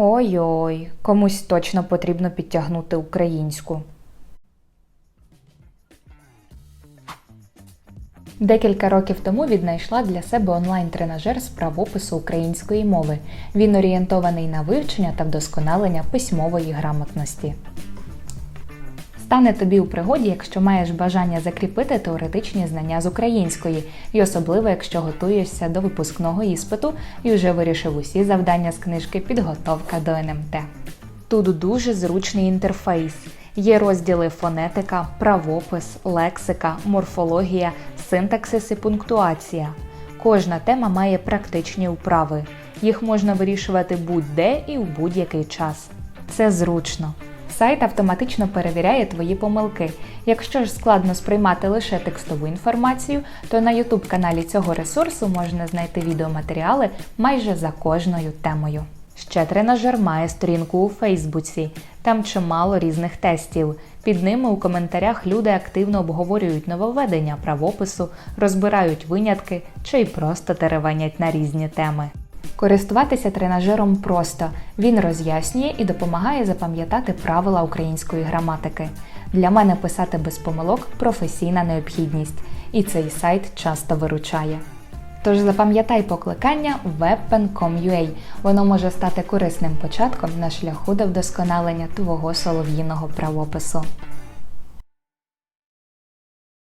Ой-ой, комусь точно потрібно підтягнути українську. Декілька років тому віднайшла для себе онлайн-тренажер з правопису української мови. Він орієнтований на вивчення та вдосконалення письмової грамотності. Стане тобі у пригоді, якщо маєш бажання закріпити теоретичні знання з української, і особливо, якщо готуєшся до випускного іспиту і вже вирішив усі завдання з книжки Підготовка до НМТ. Тут дуже зручний інтерфейс. Є розділи фонетика, правопис, лексика, морфологія, синтаксис і пунктуація. Кожна тема має практичні вправи. Їх можна вирішувати будь-де і в будь-який час. Це зручно. Сайт автоматично перевіряє твої помилки. Якщо ж складно сприймати лише текстову інформацію, то на YouTube каналі цього ресурсу можна знайти відеоматеріали майже за кожною темою. Ще тренажер має сторінку у Фейсбуці. Там чимало різних тестів. Під ними у коментарях люди активно обговорюють нововведення правопису, розбирають винятки чи й просто теревенять на різні теми. Користуватися тренажером просто. Він роз'яснює і допомагає запам'ятати правила української граматики. Для мене писати без помилок професійна необхідність, і цей сайт часто виручає. Тож запам'ятай покликання webpen.com.ua. Воно може стати корисним початком на шляху до вдосконалення твого солов'їного правопису.